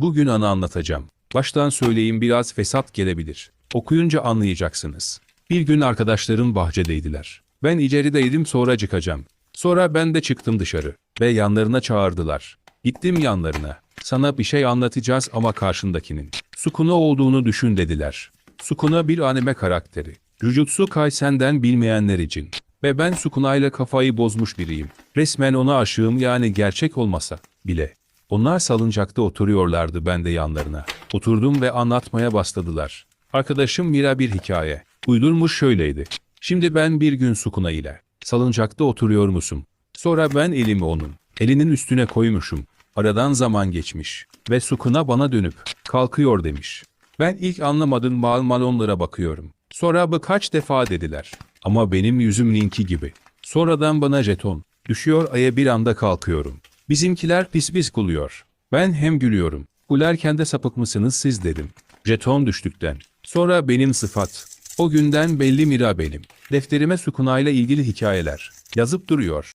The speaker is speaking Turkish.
Bugün anı anlatacağım. Baştan söyleyeyim biraz fesat gelebilir. Okuyunca anlayacaksınız. Bir gün arkadaşlarım bahçedeydiler. Ben içerideydim sonra çıkacağım. Sonra ben de çıktım dışarı ve yanlarına çağırdılar. Gittim yanlarına. Sana bir şey anlatacağız ama karşındakinin. Sukuna olduğunu düşün dediler. Sukuna bir anime karakteri. Jujutsu Kaisen'den bilmeyenler için. Ve ben Sukuna'yla kafayı bozmuş biriyim. Resmen ona aşığım yani gerçek olmasa bile. Onlar salıncakta oturuyorlardı ben de yanlarına. Oturdum ve anlatmaya başladılar. Arkadaşım Mira bir hikaye. Uydurmuş şöyleydi. Şimdi ben bir gün Sukuna ile salıncakta oturuyor musun? Sonra ben elimi onun elinin üstüne koymuşum. Aradan zaman geçmiş ve Sukuna bana dönüp kalkıyor demiş. Ben ilk anlamadım mal mal onlara bakıyorum. Sonra birkaç defa dediler. Ama benim yüzüm linki gibi. Sonradan bana jeton. Düşüyor aya bir anda kalkıyorum. Bizimkiler pis pis gülüyor. Ben hem gülüyorum. Gülerken de sapık mısınız siz dedim. Jeton düştükten. Sonra benim sıfat. O günden belli mira benim. Defterime Sukuna'yla ilgili hikayeler. Yazıp duruyor.